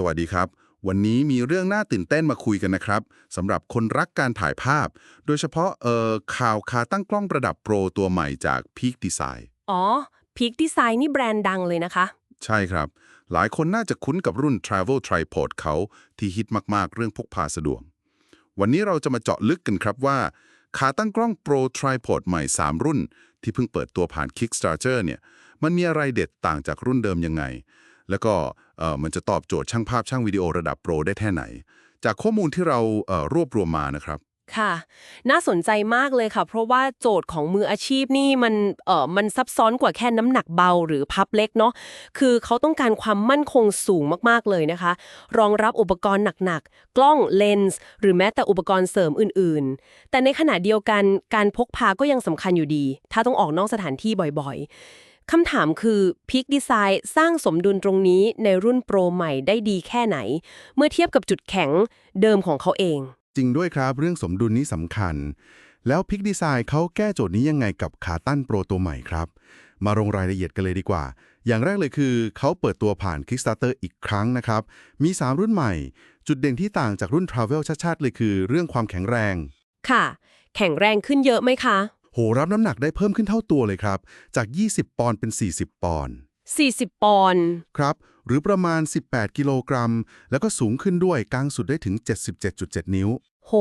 สวัสดีครับ วันนี้มีเรื่องน่าตื่นเต้นมาคุยกันนะครับสำหรับคนรักการถ่ายภาพ โดยเฉพาะเอ่อข่าวขาตั้งกล้องประดับโปรตัวใหม่จาก Peak Design อ๋อพีคดีไซน์นี่แบรนด์ดังเลยนะคะ ใช่ครับ หลายคนน่าจะคุ้นกับรุ่น Travel Tripod เขาที่ฮิตมากๆ เรื่องพกพาสะดวก วันนี้เราจะมาเจาะลึกกันครับว่าขาตั้งกล้อง Pro Tripod ใหม่ 3 รุ่น ที่เพิ่งเปิดตัวผ่าน Kickstarter เนี่ย มันมีอะไรเด็ดต่างจากรุ่นเดิมยังไง แล้วก็เอ่อ มันจะตอบโจทย์ช่างภาพช่างวิดีโอระดับโปรได้แค่ไหน จากข้อมูลที่เราเอ่อรวบรวมมานะครับค่ะ น่าสนใจมากเลยค่ะ เพราะว่าโจทย์ของมืออาชีพนี่มันเอ่อมันซับซ้อนกว่าแค่น้ำหนักเบาหรือพับเล็กเนาะคือเขาต้องการความมั่นคงสูงมากๆเลยนะคะ รองรับอุปกรณ์หนักๆ กล้องเลนส์หรือแม้แต่อุปกรณ์เสริมอื่นๆ แต่ในขณะเดียวกันการพกพาก็ยังสำคัญอยู่ดี ถ้าต้องออกนอกสถานที่บ่อยๆ คำถามคือพีคดีไซน์สร้างสมดุลตรงนี้ในรุ่นโปรใหม่ได้ดีแค่ไหน เมื่อเทียบกับจุดแข็งเดิมของเขาเอง จริงด้วยครับเรื่องสมดุลนี้สำคัญ แล้วพิกดีไซน์เขาแก้โจทย์นี้ยังไงกับขาตั้นโปรตัวใหม่ครับ มาลงรายละเอียดกันเลยดีกว่า อย่างแรกเลยคือเขาเปิดตัวผ่าน Kickstarter อีกครั้งนะครับ มี 3 รุ่นใหม่ จุดเด่นที่ต่างจากรุ่น Travel ชัดๆเลยคือ เรื่องความแข็งแรง ค่ะ แข็งแรงขึ้นเยอะไหมคะ โหรับน้ำหนักได้เพิ่มขึ้นเท่าตัวเลยครับ จาก 20 ปอนด์เป็น 40 ปอนด์40 ปอนด์ครับ หรือประมาณ 18 กิโลกรัม แล้วก็สูงขึ้นด้วยกลางสุดได้ถึง 77.7 นิ้ว โห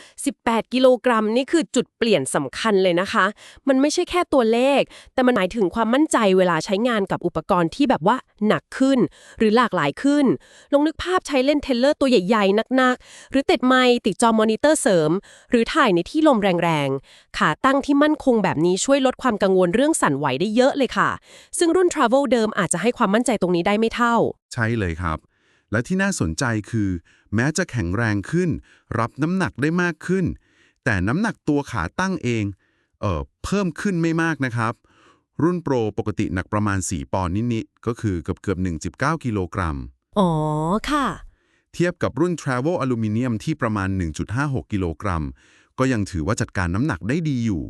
18 กิโลกรัมนี่คือจุดเปลี่ยนสำคัญเลยนะคะ มันไม่ใช่แค่ตัวเลข แต่มันหมายถึงความมั่นใจเวลาใช้งานกับอุปกรณ์ที่แบบว่าหนักขึ้น หรือหลากหลายขึ้น ลองนึกภาพใช้เล่นเทเลอร์ตัวใหญ่ๆหนักๆ หรือติดไมค์ติดจอมอนิเตอร์เสริม หรือถ่ายในที่ลมแรงๆ ขาตั้งที่มั่นคงแบบนี้ช่วยลดความกังวลเรื่องสั่นไหวได้เยอะเลยค่ะ ซึ่งรุ่น Travel เดิมอาจจะให้ความมั่นใจตรงนี้ได้ไม่เท่า ใช่เลยครับ และที่น่าสนใจคือ แม้จะแข็งแรงขึ้น รับน้ำหนักได้มากขึ้น แต่น้ำหนักตัวขาตั้งเองเอ่อเพิ่มขึ้นไม่มากนะครับ รุ่นโปรปกติหนักประมาณ 4 ปอนด์นิดๆก็คือเกือบเกือบๆ1.9 กิโลกรัม อ๋อ ค่ะ เทียบกับรุ่น Travel Aluminium ที่ประมาณ 1.56 กิโลกรัม ก็ยังถือว่าจัดการน้ำหนักได้ดีอยู่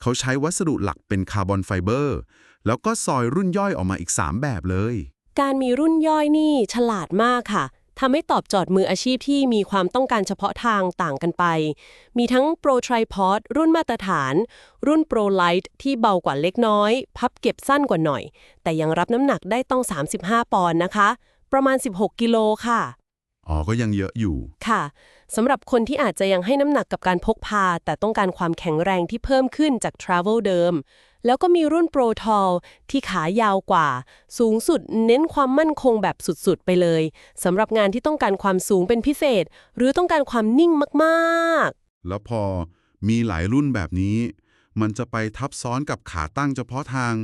เขาใช้วัสดุหลักเป็นคาร์บอนไฟเบอร์ แล้วก็ซอยรุ่นย่อยออกมาอีก 3 แบบเลย การมีรุ่นย่อยนี่ฉลาดมากค่ะทำให้ตอบโจทย์มืออาชีพที่มีความต้องการเฉพาะทางต่างกันไป มีทั้ง Pro Tripod รุ่นมาตรฐาน รุ่น Pro Lite ที่เบากว่าเล็กน้อย พับเก็บสั้นกว่าหน่อย แต่ยังรับน้ำหนักได้ต้อง 35 ปอนด์นะคะ ประมาณ 16 กิโลค่ะ อ๋อ ก็ยังเยอะอยู่ ค่ะสำหรับคนที่อาจจะยังให้น้ำหนักกับการพกพา แต่ต้องการความแข็งแรงที่เพิ่มขึ้นจาก Travel เดิม แล้วก็มีรุ่น Pro Tall ที่ขายาวกว่า สูงสุดเน้นความมั่นคงแบบสุดๆ ไปเลยสำหรับงานที่ต้องการความสูงเป็นพิเศษ หรือต้องการความนิ่งมากๆ แล้วพอมีหลายรุ่นแบบนี้ มันจะไปทับซ้อนกับขาตั้งเฉพาะทาง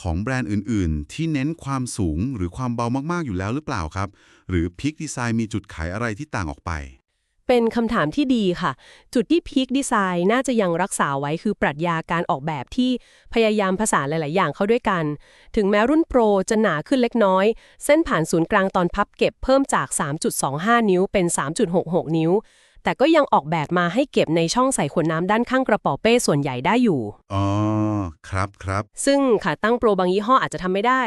ของแบรนด์อื่นๆ ที่เน้นความสูงหรือความเบามากๆอยู่แล้วหรือเปล่าครับ หรือพิกดีไซน์มีจุดขายอะไรที่ต่างออกไป เป็นคำถามที่ดีค่ะ จุดที่พีคดีไซน์น่าจะยังรักษาไว้คือปรัชญาการออกแบบที่พยายามผสานหลาย ๆ อย่างเข้าด้วยกัน ถึงแม้รุ่นโปรจะหนาขึ้นเล็กน้อย เส้นผ่านศูนย์กลางตอนพับเก็บเพิ่มจาก 3.25 นิ้วเป็น 3.66 นิ้ว แต่ก็ยังออกแบบมาให้เก็บในช่องใส่ขวดน้ำด้านข้างกระเป๋าเป้ส่วนใหญ่ได้อยู่ อ๋อ ครับครับ ซึ่งขาตั้งโปรบางยี่ห้ออาจจะทำไม่ได้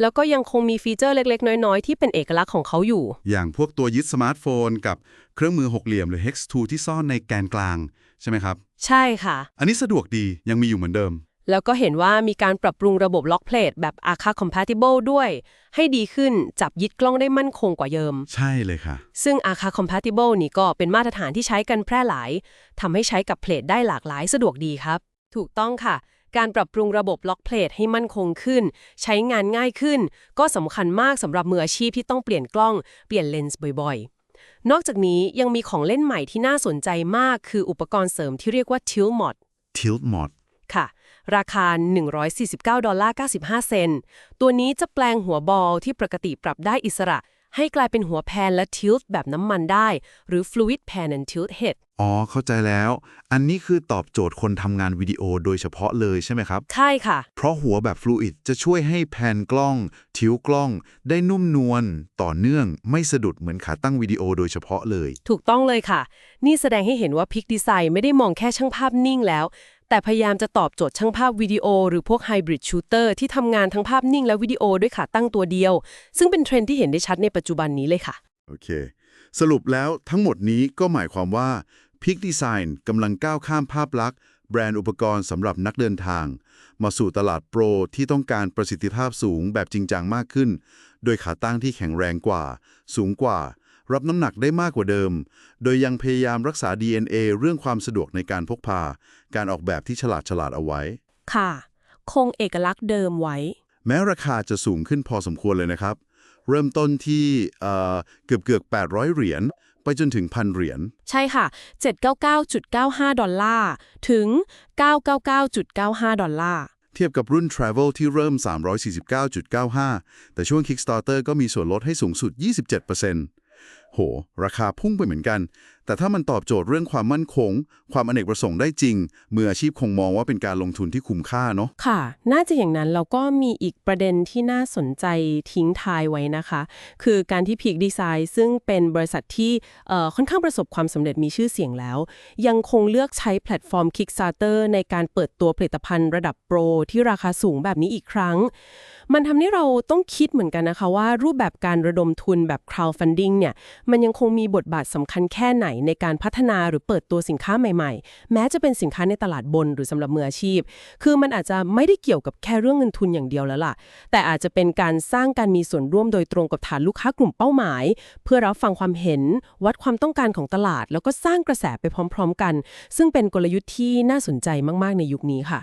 แล้วก็ยังคงมีฟีเจอร์เล็ก ๆ น้อย ๆ ที่เป็นเอกลักษณ์ของเขาอยู่ อย่างพวกตัวยึดสมาร์ทโฟน กับเครื่องมือหกเหลี่ยมหรือ Hex 2 ที่ซ่อนในแกนกลาง ใช่ไหมครับ ใช่ค่ะ อันนี้สะดวกดียังมีอยู่เหมือนเดิม แล้วก็เห็นว่ามีการปรับปรุงระบบล็อกเพลทแบบ ARCA compatible ด้วย ให้ดีขึ้นจับยึดกล้องได้มั่นคงกว่าเดิม ใช่เลยค่ะ ซึ่ง ARCA compatible นี่ก็เป็นมาตรฐานที่ใช้กันแพร่หลายทำให้ใช้กับเพลทได้หลากหลายสะดวกดีครับ ถูกต้องค่ะ การปรับปรุงระบบล็อกเพลทให้มั่นคงขึ้น ใช้งานง่ายขึ้น ก็สำคัญมากสำหรับมืออาชีพที่ต้องเปลี่ยนกล้องเปลี่ยนเลนส์บ่อยๆ นอกจากนี้ยังมีของเล่นใหม่ที่น่าสนใจมาก คืออุปกรณ์เสริมที่เรียกว่า Tilt Mod Tilt Mod ค่ะ ราคา 149 ดอลลาร์ 95 เซนต์ ตัวนี้จะแปลงหัวบอลที่ปกติปรับได้อิสระ ให้กลายเป็นหัวแพนและทิลต์แบบน้ำมันได้ หรือ Fluid Pan and Tilt Head อ๋อ เข้าใจแล้ว อันนี้คือตอบโจทย์คนทำงานวิดีโอโดยเฉพาะเลยใช่ไหมครับ ใช่ค่ะ เพราะหัวแบบฟลูอิดจะช่วยให้แผนกล้อง ทิวกล้อง ได้นุ่มนวลต่อเนื่องไม่สะดุดเหมือนขาตั้งวิดีโอโดยเฉพาะเลย ถูกต้องเลยค่ะ นี่แสดงให้เห็นว่าพิกดีไซน์ไม่ได้มองแค่ช่างภาพนิ่งแล้ว แต่พยายามจะตอบโจทย์ช่างภาพวิดีโอ หรือพวกไฮบริดชูเตอร์ที่ทำงานทั้งภาพนิ่งและวิดีโอด้วยขาตั้งตัวเดียว ซึ่งเป็นเทรนด์ที่เห็นได้ชัดในปัจจุบันนี้เลยค่ะ โอเค สรุปแล้วทั้งหมดนี้ก็หมายความว่า Peak Design กำลังก้าวข้ามภาพลักษณ์ แบรนด์อุปกรณ์สำหรับนักเดินทาง มาสู่ตลาดโปรที่ต้องการประสิทธิภาพสูงแบบจริงจังมากขึ้น โดยขาตั้งที่แข็งแรงกว่า สูงกว่า รับน้ำหนักได้มากกว่าเดิม โดยยังพยายามรักษา DNA เรื่องความสะดวกในการพกพา การออกแบบที่ฉลาดฉลาดๆเอาไว้ ค่ะ คงเอกลักษณ์เดิมไว้ แม้ราคาจะสูงขึ้นพอสมควรเลยนะครับ เริ่มต้นที่เอ่อเกือบเกือบ800 เหรียญไปจนถึงพันเหรียญ ใช่ค่ะ 799.95 ดอลลาร์ ถึง 999.95 ดอลลาร์ เทียบกับรุ่น Travel ที่เริ่ม 349.95 แต่ช่วง Kickstarter ก็มีส่วนลดให้สูงสุด 27% โห ราคาพุ่งไปเหมือนกันแต่ถ้ามันตอบโจทย์เรื่องความมั่นคง ความอเนกประสงค์ได้จริง มืออาชีพคงมองว่าเป็นการลงทุนที่คุ้มค่าเนาะ ค่ะ น่าจะอย่างนั้นแล้วก็มีอีกประเด็นที่น่าสนใจทิ้งทายไว้นะคะ คือการที่ Peak Design ซึ่งเป็นบริษัทที่ค่อนข้างประสบความสำเร็จมีชื่อเสียงแล้ว ยังคงเลือกใช้แพลตฟอร์ม Kickstarter ในการเปิดตัวผลิตภัณฑ์ระดับโปรที่ราคาสูงแบบนี้อีกครั้ง มันทำให้เราต้องคิดเหมือนกันนะคะว่ารูปแบบการระดมทุนแบบ crowdfunding เนี่ย มันยังคงมีบทบาทสำคัญแค่ไหนในการพัฒนาหรือเปิดตัวสินค้าใหม่ๆ แม้จะเป็นสินค้าในตลาดบนหรือสำหรับมืออาชีพ คือมันอาจจะไม่ได้เกี่ยวกับแค่เรื่องเงินทุนอย่างเดียวแล้วล่ะ แต่อาจจะเป็นการสร้างการมีส่วนร่วมโดยตรงกับฐานลูกค้ากลุ่มเป้าหมาย เพื่อรับฟังความเห็น วัดความต้องการของตลาด แล้วก็สร้างกระแสไปพร้อม ๆ กัน ซึ่งเป็นกลยุทธ์ที่น่าสนใจมากๆในยุคนี้ค่ะ